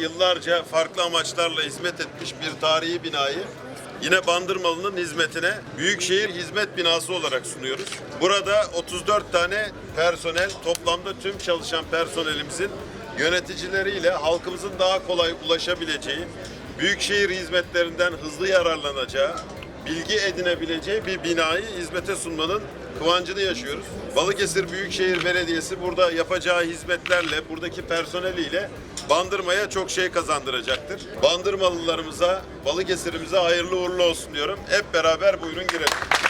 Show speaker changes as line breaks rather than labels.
yıllarca farklı amaçlarla hizmet etmiş bir tarihi binayı yine Bandırmalı'nın hizmetine Büyükşehir Hizmet Binası olarak sunuyoruz. Burada 34 tane personel, toplamda tüm çalışan personelimizin yöneticileriyle halkımızın daha kolay ulaşabileceği, büyükşehir hizmetlerinden hızlı yararlanacağı, bilgi edinebileceği bir binayı hizmete sunmanın kıvancını yaşıyoruz. Balıkesir Büyükşehir Belediyesi burada yapacağı hizmetlerle, buradaki personeliyle Bandırma'ya çok şey kazandıracaktır. Bandırmalılarımıza, Balıkesir'imize hayırlı uğurlu olsun diyorum. Hep beraber buyurun girelim.